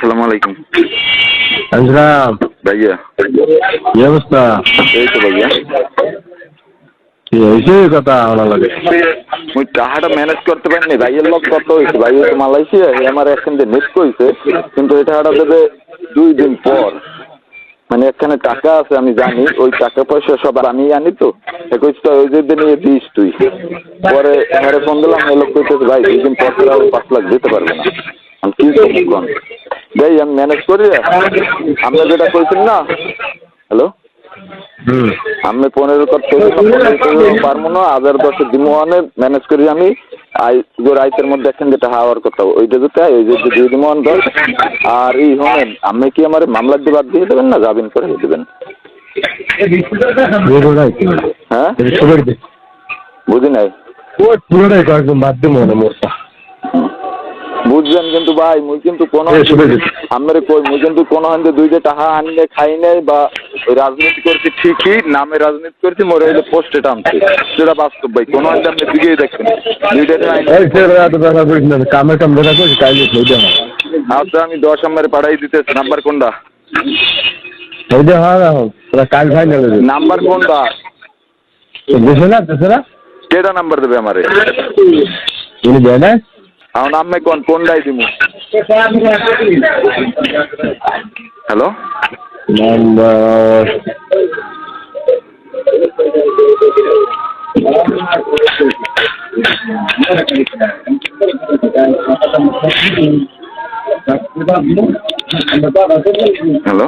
আসসালামু আলাইকুম। আসলাম ভাইয়া। কি অবস্থা? এই তো ভাইয়া। কি হয়েছে কথা? আমার লাগে। মুই টাকাটা ম্যানেজ করতে পারিনি। ভাইয়ের লোক কত হয়েছে ভাই তো মালয়েশিয়া আমার একখান দিয়ে কইছে। কিন্তু এই টাকাটা দেবে দুই দিন পর। মানে এখানে টাকা আছে আমি জানি। ওই টাকা পয়সা সব আমি আনি তো। ওই যে নিয়ে দিস তুই। পরে ফোন দিলাম এই লোক কইতেছে ভাই দুই দিন পর তোরা পাঁচ লাখ দিতে পারবে না। আমি কি করব আমি ম্যানেজ করি। আমরা যেটা কইছেন না? হ্যালো আমি পনেরো পারব না হাজার দশে দিমো অনে ম্যানেজ করি আমি। আই মধ্যে এখন যেটা হাওয়ার কথা ওইটা যেটা ওই যে দিয়ে দিমো অন দশ আর এই হনেন আপনি কি আমার মামলার দিয়ে বাদ দিয়ে দেবেন না যাবেন করে দেবেন? হ্যাঁ? বুঝি নাই? পুরোটাই কয়েকজন বাদ দিয়ে মনে মোরটা বুঝছেন কিন্তু ভাই মুই কিন্তু কোনো এ, আমার কই মুই কিন্তু কোনো হান্দে দুইটা টাকা আনলে খাই নাই বা রাজনীতি করছি ঠিকই নামে রাজনীতি করছি মোর হইলে পোস্টে টানছি। সেটা বাস্তব ভাই কোনো হান্দে আপনি দিকেই দেখবেন দুইটা কামের কাম দেখা হয়ে যাবে আচ্ছা আমি দশ নম্বরে পাঠাই দিতেছি নাম্বার কোনটা? হয়ে যাবে হ্যাঁ এখন তোরা কাল ফাইনাল নাম্বার কোনটা? দেশে না কেটা নাম্বার দেবে আমারে? দেয় না? আমার নামে কোন কোনটাই দিমু? Hello? Number hello?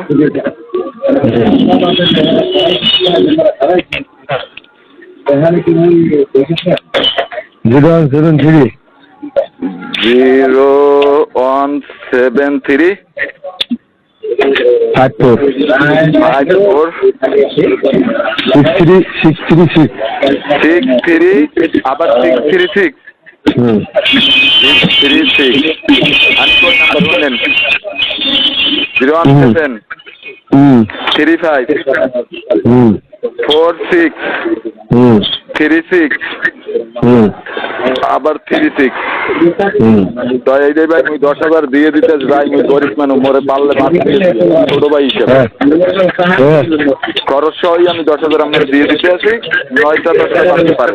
Zero seven three. Zero one seven three five four five four six three six three six six three আবার six three six three six আমি কোন নাম্বার বলেন? Zero one seven three five four six hmm. Three six hmm. আবার three six তো ভাই আমি দশ হাজার দিয়ে দিতে যাই আমি গরিব মানুষ মরে পারলে বাদ দিয়ে দিই। ছোট ভাই হিসেবে। হ্যাঁ। হ্যাঁ। খরচ সহই আমি দশ হাজার আপনার দিয়ে দিতে আছি নয়টা দশটা হাজার পারে।